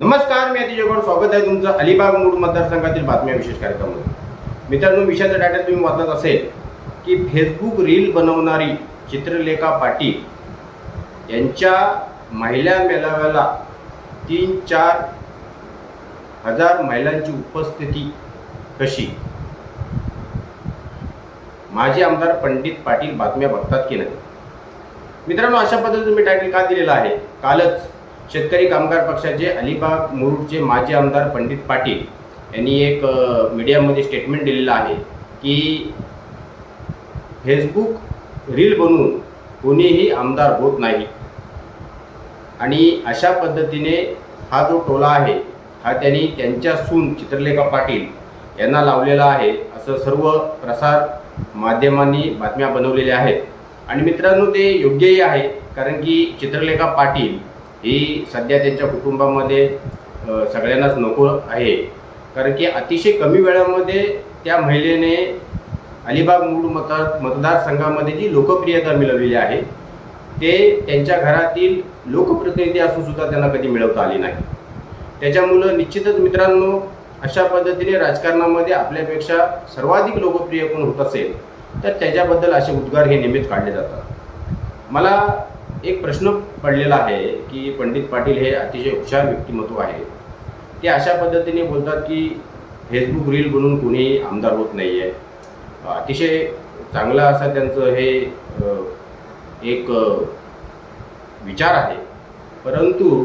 नमस्कार मी अतिशय स्वागत आहे तुमचं अलिबाग मूळ मतदारसंघातील बातम्या विशेष कार्यक्रमामध्ये. मित्रांनो विषयाचा डाटा तुम्ही वाचत असेल की फेसबुक रील बनवणारी चित्रलेखा पाटील यांच्या महिला मेळाव्याला तीन चार हजार महिलांची उपस्थिती कशी? माजी आमदार पंडित पाटील बातम्या बघतात की नाही? मित्रांनो अशा पद्धतीने मी टायटल का दिलेला आहे? कालच शेतकरी कामगार पक्षाचे अलिबाग मुरुडचे माजी आमदार पंडित पाटील यांनी एक मीडियामध्ये स्टेटमेंट दिलेलं आहे की फेसबुक रील बनवून कोणीही आमदार होत नाही. आणि अशा पद्धतीने हा जो टोला आहे हा त्यांनी त्यांच्या सून चित्रलेखा पाटील यांना लावलेला आहे असं सर्व प्रसार माध्यमांनी बातम्या बनवलेल्या आहेत. आणि मित्रांनो ते योग्यही आहे कारण की चित्रलेखा पाटील ही सध्या त्यांच्या कुटुंबामध्ये सगळ्यांनाच नको आहे. कारण की अतिशय कमी वेळामध्ये त्या महिलेने अलिबाग मूळ मतदार मतदारसंघामध्ये जी लोकप्रियता मिळवलेली आहे ते त्यांच्या घरातील लोकप्रतिनिधी असून सुद्धा त्यांना कधी मिळवता आली नाही. त्याच्यामुळं निश्चितच मित्रांनो अशा पद्धतीने राजकारणामध्ये आपल्यापेक्षा सर्वाधिक लोकप्रिय कोण होत असेल तर त्याच्याबद्दल असे उद्गार हे नेहमीच काढले जातात. मला एक प्रश्न पडलेला आहे की पंडित पाटील हे अतिशय हुशार व्यक्तिमत्व आहे. ते अशा पद्धतीने बोलतात की फेसबुक रील बनवून कोणी आमदार होत नाही आहे अतिशय चांगला असा त्यांचं हे एक विचार आहे. परंतु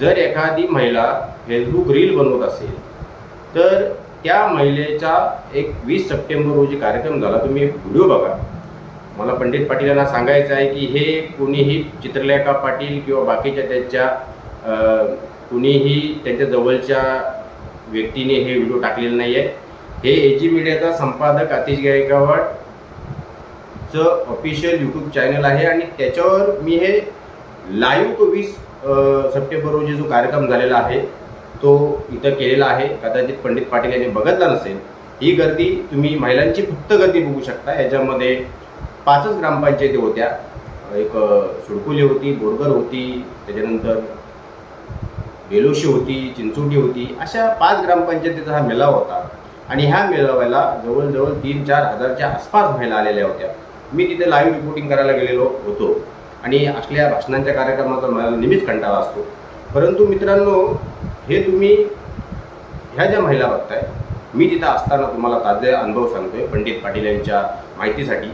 जर एखादी महिला फेसबुक रील बनवत असेल तर त्या महिलेचा एक वीस सप्टेंबर रोजी कार्यक्रम झाला तुम्ही व्हिडिओ बघा. मला पंडित पाटील यांना सांगायचं आहे की हे कोणीही चित्रलेखा पाटील किंवा बाकीच्या त्यांच्या कुणीही त्यांच्या जवळच्या व्यक्तीने हे व्हिडिओ टाकलेले नाही आहे हे एजी मीडियाचा संपादक आतिश गायकवाडचं ऑफिशियल यूट्यूब चॅनल आहे आणि त्याच्यावर मी हे लाईव्ह तो वीस सप्टेंबर रोजी जो कार्यक्रम झालेला आहे तो इथं केलेला आहे. कदाचित पंडित पाटील यांनी बघितला नसेल. ही गर्दी तुम्ही महिलांची फक्त गर्दी बघू शकता. याच्यामध्ये पाचच ग्रामपंचायती होत्या. एक सुडकुली होती बोरगर होती त्याच्यानंतर बेलोशी होती चिंचोटी होती. अशा पाच ग्रामपंचायतीचा हा मेळावा होता. आणि ह्या मेळाव्याला जवळजवळ तीन चार हजारच्या आसपास महिला आलेल्या होत्या. मी तिथे लाईव्ह रिपोर्टिंग करायला गेलेलो होतो. आणि असल्या भाषणांच्या कार्यक्रमाचा मला नेहमीच कंटाळा असतो. परंतु मित्रांनो हे तुम्ही ह्या ज्या महिला बघताय मी तिथं असताना तुम्हाला ताजे अनुभव सांगतोय पंडित पाटील यांच्या माहितीसाठी.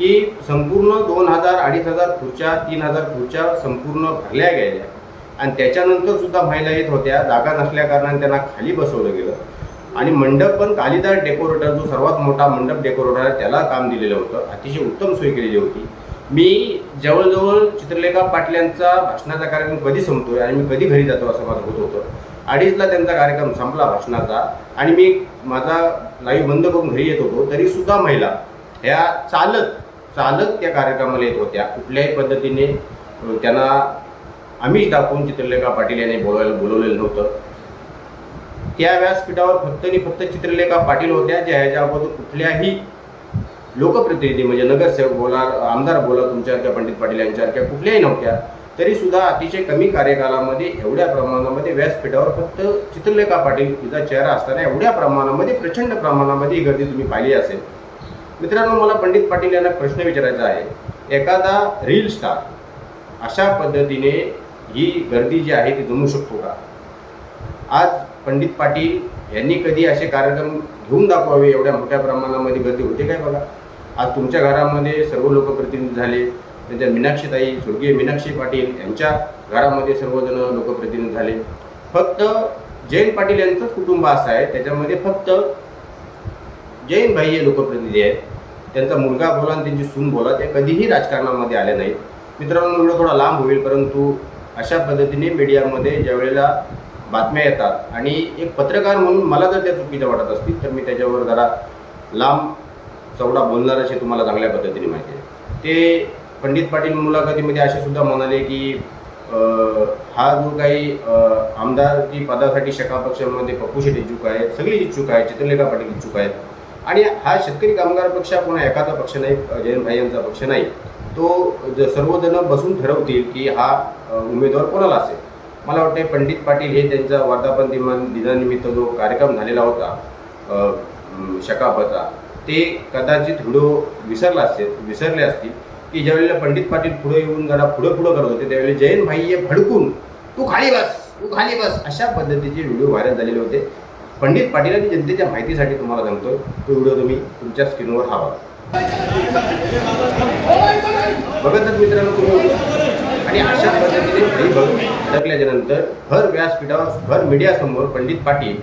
की संपूर्ण दोन हजार अडीच हजार खुर्च्या तीन हजार खुर्च्या संपूर्ण भरल्या गेल्या. आणि त्याच्यानंतर सुद्धा महिला येत होत्या जागा नसल्या कारणाने त्यांना खाली बसवलं गेलं. आणि मंडप पण कालिदार डेकोरेटर जो सर्वात मोठा मंडप डेकोरेटर आहे त्याला काम दिलेलं होतं. अतिशय उत्तम सोय केलेली होती. मी जवळजवळ चित्रलेखा पाटल्यांचा भाषणाचा कार्यक्रम कधी संपतोय आणि मी कधी घरी जातो असं माझं होत होतं. अडीचला त्यांचा कार्यक्रम संपला भाषणाचा आणि मी माझा लाईव्ह बंद करून घरी येत होतो. तरीसुद्धा महिला ह्या चालत चालत त्या कार्यक्रमाला येत होत्या. कुठल्याही पद्धतीने त्यांना आम्हीच दाखवून चित्रलेखा पाटील यांनी बोलायला बोलवलेलं नव्हतं. त्या व्यासपीठावर फक्त आणि फक्त चित्रलेखा पाटील होत्या ज्या ह्याच्या अगोदर कुठल्याही लोकप्रतिनिधी म्हणजे नगरसेवक बोला आमदार बोला तुमच्यासारख्या पंडित पाटील यांच्यासारख्या कुठल्याही नव्हत्या तरी सुद्धा अतिशय कमी कार्यकालामध्ये एवढ्या प्रमाणामध्ये व्यासपीठावर फक्त चित्रलेखा पाटील तिचा चेहरा असताना एवढ्या प्रमाणामध्ये प्रचंड प्रमाणामध्ये ही गर्दी तुम्ही पाहिली असेल. मित्रांनो मला पंडित पाटील यांना प्रश्न विचारायचा आहे. एखादा रील स्टार अशा पद्धतीने ही गर्दी जी आहे ती जमू शकतो का? आज पंडित पाटील यांनी कधी असे कार्यक्रम घेऊन दाखवावे एवढ्या मोठ्या प्रमाणामध्ये गर्दी होते काय बघा आज तुमच्या घरामध्ये सर्व लोकप्रतिनिधी झाले त्यांच्या मीनाक्षीताई स्वर्गीय मीनाक्षी पाटील यांच्या घरामध्ये सर्वजण लोकप्रतिनिधी झाले. फक्त जयंत पाटील यांचंच कुटुंब असं आहे त्याच्यामध्ये फक्त जैन भाई हे लोकप्रतिनिधी आहेत. त्यांचा मुलगा बोला आणि त्यांची सून बोला ते कधीही राजकारणामध्ये आले नाहीत. मित्रांनो व्हिडिओ थोडा लांब होईल परंतु अशा पद्धतीने मीडियामध्ये ज्या वेळेला बातम्या येतात आणि एक पत्रकार म्हणून मला जर त्या चुकीच्या वाटत असतील तर मी त्याच्यावर जरा लांब चौडा बोलणार असे तुम्हाला चांगल्या पद्धतीने माहिती आहे. ते पंडित पाटील मुलाखतीमध्ये असे सुद्धा म्हणाले की हा जो काही आमदारकी पदासाठी शका पक्षामध्ये पप्पू शेट इच्छुक आहे सगळी इच्छुक आहे चित्रलेखा पाटील इच्छुक आहेत आणि हा शेतकरी कामगार पक्ष हा कोणा एखादा पक्ष नाही जयंत भाई यांचा पक्ष नाही तो ज- सर्वजण बसून ठरवतील की हा उमेदवार कोणाला असेल. मला वाटते पंडित पाटील हे त्यांचा वर्धापन दिमान दिनानिमित्त जो कार्यक्रम झालेला होता शकापचा ते कदाचित व्हिडिओ विसरला असेल विसरले असतील की ज्यावेळेला पंडित पाटील पुढे येऊन जरा पुढे पुढे करत होते त्यावेळी जयंत भाई हे भडकून तू खाली बस तू खाली बस अशा पद्धतीचे व्हिडिओ व्हायरल झालेले होते. पंडित पाटील आणि जनतेच्या माहितीसाठी तुम्हाला सांगतोय तो व्हिडिओ तुम्ही तुमच्या स्क्रीनवर हवा बघतच मित्रांनो तुम्ही. आणि अशा पद्धतीने घरी बघ अडकल्याच्या नंतर भर व्यासपीठावर भर मीडियासमोर पंडित पाटील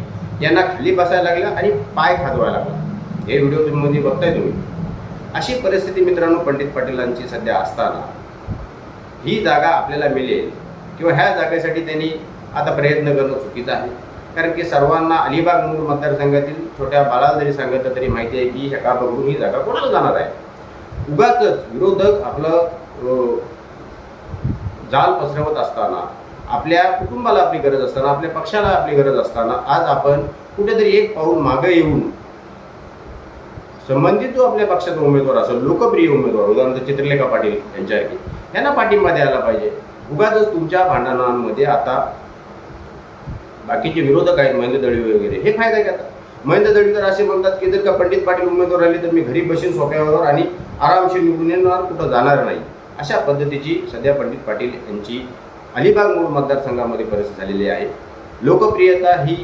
यांना खाली बसायला लागला आणि पाय खाजवायला लागला. हे व्हिडिओ तुम्ही मध्ये बघताय तुम्ही. अशी परिस्थिती मित्रांनो पंडित पाटीलांची सध्या असताना ही जागा आपल्याला मिळेल किंवा ह्या जागेसाठी त्यांनी आता प्रयत्न करणं चुकीचं आहे. कारण की सर्वांना अलिबाग मूळ मतदारसंघातील छोट्या बाळाला जरी सांगितलं तरी माहिती आहे की ह्या बघून ही जागा कोणाला जाणार आहे? उगाच विरोधक आपलं जाल पसरवत असताना आपल्या कुटुंबाला आपली गरज असताना आपल्या पक्षाला आपली गरज असताना आज आपण कुठेतरी एक पाऊल मागे येऊन संबंधित जो आपल्या पक्षाचा उमेदवार असेल लोकप्रिय उमेदवार उदाहरणार्थ चित्रलेखा पाटील यांच्यासारखी यांना पाठिंबा द्यायला पाहिजे. उगाच तुमच्या भांडणांमध्ये आता बाकीचे विरोधक आहेत महेंद्र दळवी वगैरे. हे फायदा घेतात महेंद्र दळवीकर असे म्हणतात की जर का पंडित पाटील उमेदवार राहिले तर मी घरी बसेन सोप्यावर आणि आरामशीर निवडून येणार कुठं जाणार नाही. अशा पद्धतीची सध्या पंडित पाटील यांची अलिबाग मूळ मतदारसंघामध्ये परिस्थिती झालेली आहे. लोकप्रियता ही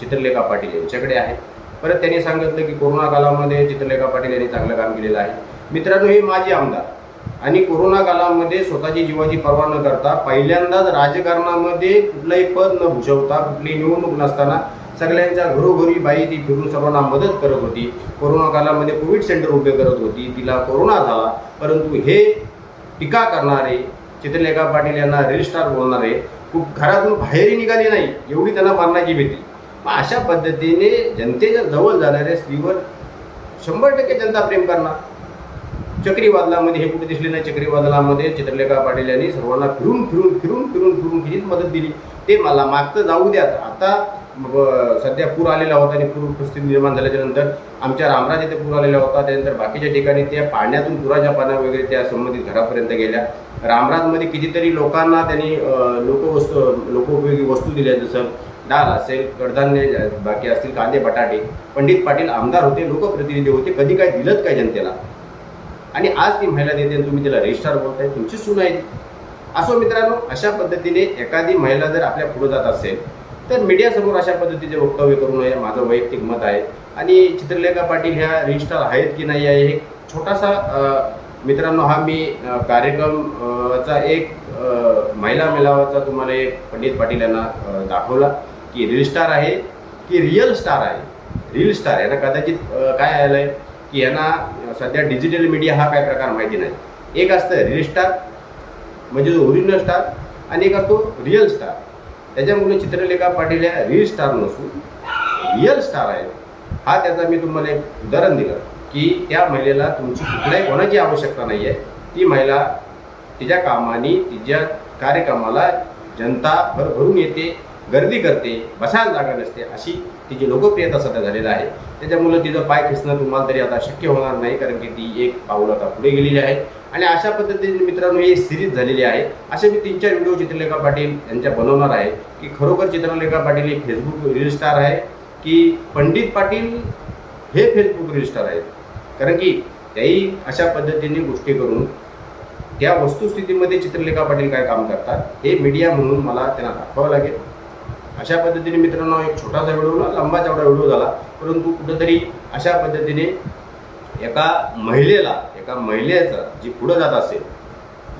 चित्रलेखा पाटील यांच्याकडे आहे. परत त्यांनी सांगितलं की कोरोना कालामध्ये चित्रलेखा पाटील यांनी चांगलं काम केलेलं आहे. मित्रांनो हे माजी आमदार आणि कोरोना काळामध्ये स्वतःची जीवाची पर्वा न करता पहिल्यांदाच राजकारणामध्ये कुठलंही पद न भूषवता कुठली निवडणूक नसताना सगळ्यांच्या घरोघरी बाई ती फिरून सर्वांना मदत करत होती. कोरोना काळामध्ये कोविड सेंटर उभे करत होती. तिला कोरोना झाला. परंतु हे टीका करणारे चित्रलेखा पाटील यांना रेल स्टार बोलणारे खूप घरातून बाहेरही निघाले नाही एवढी त्यांना मारण्याची भीती. मग अशा पद्धतीने जनतेच्या जवळ जाणाऱ्या स्त्रीवर शंभर टक्के जनता प्रेम करणार. चक्रीवादळामध्ये हे कुठे दिसले नाही चक्रीवादळामध्ये चित्रलेखा पाटील यांनी सर्वांना फिरून फिरून फिरून फिरून फिरून कितीच मदत दिली? ते मला मागचं जाऊ द्या आता ब- सध्या पूर आलेला होता आणि पूर परिस्थिती निर्माण झाल्याच्यानंतर आमच्या रामराज येथे पूर आलेला होता. त्यानंतर बाकीच्या ठिकाणी त्या पाण्यातून पुराच्या पाण्या वगैरे त्या संबंधित घरापर्यंत गेल्या. रामराजमध्ये कितीतरी लोकांना त्यांनी लोकवस्तू लोकोपयोगी वस्तू दिल्या. जसं डाळ असेल कडधान्य बाकी असतील कांदे बटाटे. पंडित पाटील आमदार होते लोकप्रतिनिधी होते. कधी काय दिलंच काय जनतेला. आणि आज ती महिला देते तुम्ही तिला रजिस्ट्रार बोलताय तुमची सून आहे असो मित्रांनो अशा पद्धतीने एखादी महिला जर आपल्या पुढे जात असेल तर मीडियासमोर अशा पद्धतीचे वक्तव्य करू नये माझं वैयक्तिक मत आहे. आणि चित्रलेखा पाटील ह्या रजिस्ट्रार आहेत की नाही आहे एक छोटासा मित्रांनो हा मी कार्यक्रमचा कार्यक्रम चा एक महिला मेळावाचा तुम्हाला एक पंडित पाटील यांना दाखवला की रील स्टार आहे की रिअल स्टार आहे. रील स्टार यांना कदाचित काय आलं आहे की यांना सध्या डिजिटल मीडिया हा काय प्रकार माहिती नाही. एक असतं रील स्टार म्हणजे जो ओरिजिनल स्टार आणि एक असतो रिअल स्टार त्याच्यामुळे चित्रलेखा पाटील या रिअल स्टार नसून रिअल स्टार आहे हा त्याचा मी तुम्हाला एक उदाहरण दिलं की त्या महिलेला तुमची कुठल्याही कोणाची आवश्यकता नाही आहे ती महिला तिच्या कामाने तिच्या कार्यक्रमाला जनता भरभरून येते गर्दी करते बसायला जागा नसते अशी तिची लोकप्रियता सध्या झालेला आहे त्याच्यामुळं तिचं पाय खेचणं तुम्हाला तरी आता शक्य होणार नाही कारण की ती एक पाऊल आता पुढे गेलेली आहे. आणि अशा पद्धतीने मित्रांनो ही सिरीज झालेली आहे. असे मी तीन चार व्हिडिओ चित्रलेखा पाटील यांच्या बनवणार आहे की खरोखर चित्रलेखा पाटील हे फेसबुक रील स्टार आहे की पंडित पाटील हे फेसबुक रील स्टार आहेत. कारण की त्याही अशा पद्धतीने गोष्टी करून त्या वस्तुस्थितीमध्ये चित्रलेखा पाटील काय काम करतात हे मीडिया म्हणून मला त्यांना दाखवावं लागेल. अशा पद्धतीने मित्रांनो एक छोटासा व्हिडिओ लंबा चौडा व्हिडिओ झाला. परंतु कुठंतरी अशा पद्धतीने एका महिलेला एका महिलेचं जी पुढं जात असेल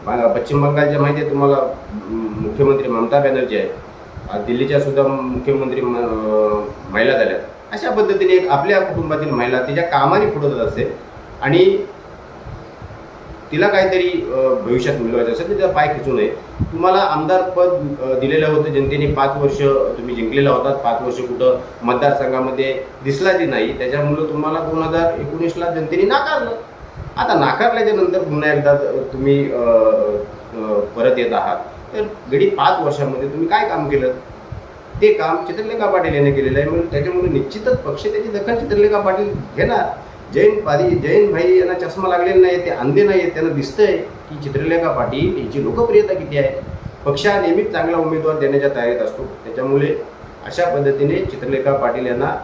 बा- पश्चिम बंगालच्या माहिती आहे तुम्हाला मुख्यमंत्री ममता बॅनर्जी आहे दिल्लीच्या सुद्धा मुख्यमंत्री म- महिला झाल्या. अशा पद्धतीने एक आपल्या कुटुंबातील महिला तिच्या कामाने पुढं जात असेल. आणि तिला काहीतरी भविष्यात मिळवायचं असेल तर तिचा पाय खेचू नये. तुम्हाला आमदार पद दिलेलं होतं जनतेने पाच वर्ष तुम्ही जिंकलेला होतात पाच वर्ष कुठं मतदारसंघामध्ये दिसला ती नाही. त्याच्यामुळं तुम्हाला दोन हजार एकोणीसला जनतेने नाकारलं. आता नाकारल्याच्या नंतर पुन्हा एकदा तुम्ही परत येत आहात. तर गडी पाच वर्षामध्ये तुम्ही काय काम केलं? ते काम चित्रलेखा पाटील यांनी केलेलं आहे. म्हणून त्याच्यामुळे निश्चितच पक्ष त्याची दखल चित्रलेखा पाटील घेणार. जैन पादी जैन भाई यांना चष्मा लागलेला नाही ते अंधे नाही आहेत त्यांना दिसतंय की चित्रलेखा पाटील यांची लोकप्रियता किती आहे? पक्ष हा नेहमीच चांगला उमेदवार देण्याच्या तयारीत असतो. त्याच्यामुळे अशा पद्धतीने चित्रलेखा पाटील यांना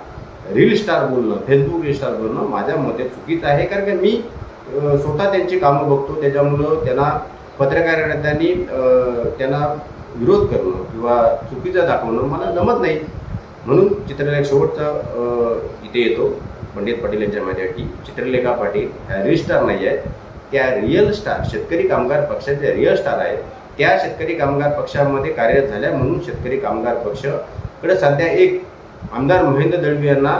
रील स्टार बोलणं फेसबुक रील स्टार बोलणं माझ्या मते चुकीचं आहे. कारण की मी स्वतः त्यांची कामं बघतो. त्याच्यामुळं त्यांना पत्रकारांनी त्यांना विरोध करणं किंवा चुकीचं दाखवणं मला जमत नाही. म्हणून चित्रलेखा शेवटचा इथे येतो. पंडित पाटील यांच्या माझ्यासाठी चित्रलेखा पाटील ह्या रील स्टार नाही आहेत. त्या रिअल स्टार शेतकरी कामगार पक्षाच्या रिअल स्टार आहेत. त्या शेतकरी कामगार पक्षामध्ये कार्यरत झाल्या म्हणून शेतकरी कामगार पक्षकडे सध्या एक आमदार महेंद्र दळवी यांना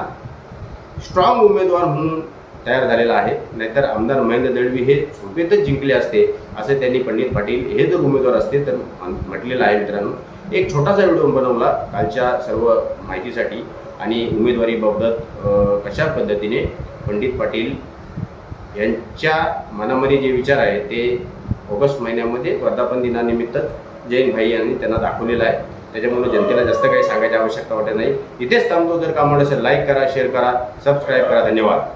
स्ट्रॉंग उमेदवार म्हणून तयार झालेला आहे. नाहीतर आमदार महेंद्र दळवी हे झोपेतच जिंकले असते असे त्यांनी पंडित पाटील हे जर उमेदवार असते तर म्हटलेलं आहे मित्रांनो. एक छोटासा व्हिडिओ बनवला कालच्या सर्व माहितीसाठी. आणि उमेदवारीबाबत कशा पद्धतीने पंडित पाटील यांच्या मनामध्ये जे विचार आहे ते ऑगस्ट महिन्यामध्ये वर्धापन दिनानिमित्तच जैन भाई यांनी त्यांना दाखवलेलं आहे. त्याच्यामुळे जनतेला जास्त काही सांगायची आवश्यकता वाटत नाही. इथेच थांबतो. जर का आवडत असेल लाईक करा शेअर करा सबस्क्राईब करा. धन्यवाद.